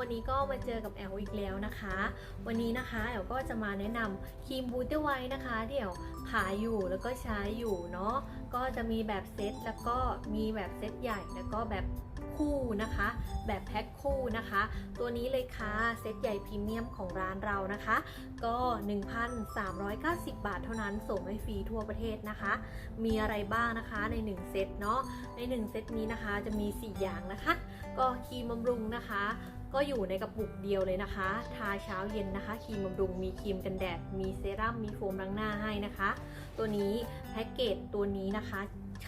วันนี้ก็มาเจอกับแอลอีกแล้วนะคะ วันนี้นะคะแอลก็จะมาแนะนำครีมบูเตอร์ไวท์นะคะที่แอลขายอยู่แล้วก็ใช้อยู่เนาะก็จะมีแบบเซตแล้วก็มีแบบเซตใหญ่แล้วก็แบบคู่นะคะ แบบแพ็คคู่นะคะ ตัวนี้เลยค่ะเซตใหญ่พรีเมียมของร้านเรานะคะ ก็ 1,390 บาทเท่านั้นส่งให้ฟรีทั่วประเทศนะคะ มีอะไรบ้างนะคะใน 1 เซตเนาะใน 1 เซตนี้นะคะจะมี 4 อย่างนะคะ ก็ครีมบำรุงนะคะ ก็อยู่ในกระปุกเดียวเลยนะคะ ทาเช้าเย็นนะคะ ครีมบำรุง มีครีมกันแดด มีเซรั่ม มีโฟมล้างหน้าให้นะคะ ตัวนี้แพ็กเกจตัวนี้นะคะ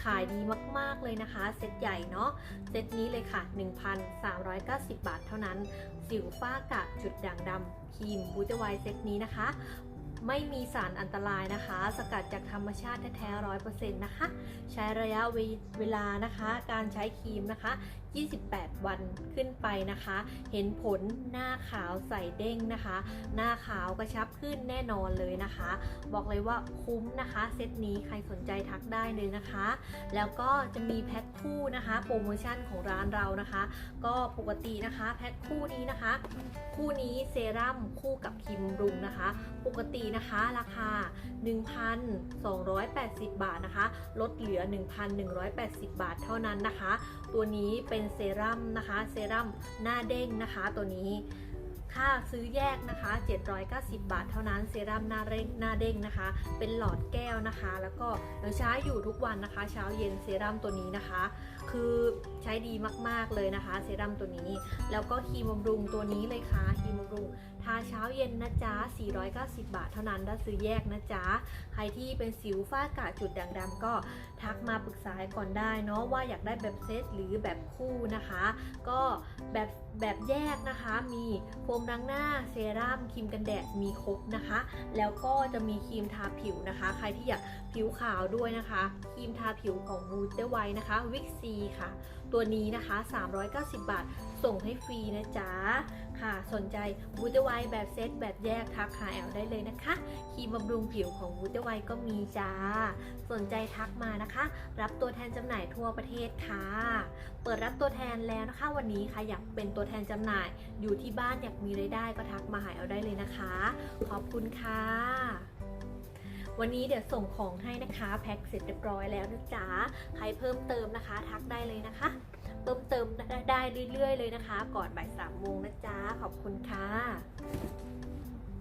ขายดีมาก ๆ เลยนะคะ เซตใหญ่เนาะ เซตนี้เลยค่ะ 1,390 บาทเท่านั้น สิวฝ้ากระจุดด่างดำครีมบูเตอร์ไวท์เซตนี้นะคะ ไม่มีสารอันตรายนะคะ สกัดจากธรรมชาติแท้ๆร้อยเปอร์เซ็นต์นะคะ ใช้ระยะเวเวลานะคะ การใช้ครีมนะคะ 28 วันขึ้นไปนะคะ เห็นผลหน้าขาวใสเด้งนะคะ หน้าขาวกระชับขึ้นแน่นอนเลยนะคะ บอกเลยว่าคุ้มนะคะเซตนี้ใครสนใจทักได้เลยนะคะ แล้วก็จะมีแพ็คคู่นะคะ โปรโมชั่นของร้านเรานะคะ ก็ปกตินะคะแพ็คคู่นี้นะคะ คู่นี้เซรั่มคู่กับครีมบำรุงนะคะ ปกตินะคะราคา 1,280 บาทนะคะ ลดเหลือ 1,180 บาทเท่านั้นนะคะ ตัวนี้เป็นเซรั่มนะคะ เซรั่มหน้าเด้งนะคะตัวนี้ ค่าซื้อแยกนะคะ 790 บาทเท่านั้นเซรั่มหน้าเร่งหน้าเด้งนะคะ เป็นหลอดแก้วนะคะ แล้วก็เราใช้อยู่ทุกวันนะคะ เช้าเย็นเซรั่มตัวนี้นะคะ คือใช้ดีมากๆเลยนะคะ เซรั่มตัวนี้ แล้วก็ครีมบำรุงตัวนี้เลยค่ะครีมบำรุงทาเช้าเย็นนะจ๊ะ 490 บาทเท่านั้นถ้าซื้อแยกนะจ๊ะ ใครที่เป็นสิวฝ้ากระจุดด่างดำก็ทักมาปรึกษาก่อนได้เนาะว่าอยากได้แบบเซตหรือแบบคู่นะคะ ก็แบบแบบแยกนะคะมีโฟมล้างหน้า เซรั่มครีมกันแดดมีครบนะคะ แล้วก็จะมีครีมทาผิวนะคะ ใครที่อยากผิวขาวด้วยนะคะ ครีมทาผิวของบูเตไวนะคะ วิกซีค่ะ ตัวนี้นะคะ 390 บาท ส่งให้ฟรีนะจ๊ะ ค่ะ สนใจบูเตอร์ไวแบบเซตแบบแยกทักหาแอลได้เลยนะคะครีมบำรุงผิวของบูเตอร์ไวก็มีจ้า สนใจทักมานะคะ รับตัวแทนจำหน่ายทั่วประเทศค่ะ เปิดรับตัวแทนแล้วนะคะ วันนี้ค่ะอยากเป็นตัวแทนจำหน่าย อยู่ที่บ้านอยากมีไรายได้ก็ทักมาหาแอลได้เลยนะคะ ขอบคุณค่ะ วันนี้เดี๋ยวส่งของให้นะคะแพ็คเสร็จเรียบร้อยแล้วนะจ๊ะใครเพิ่มเติมนะคะ ทักได้เลยนะคะ เพิ่มเติมได้เรื่อยๆเลยนะคะ ก่อนบ่ายสามโมงนะจ๊ะขอบคุณค่ะ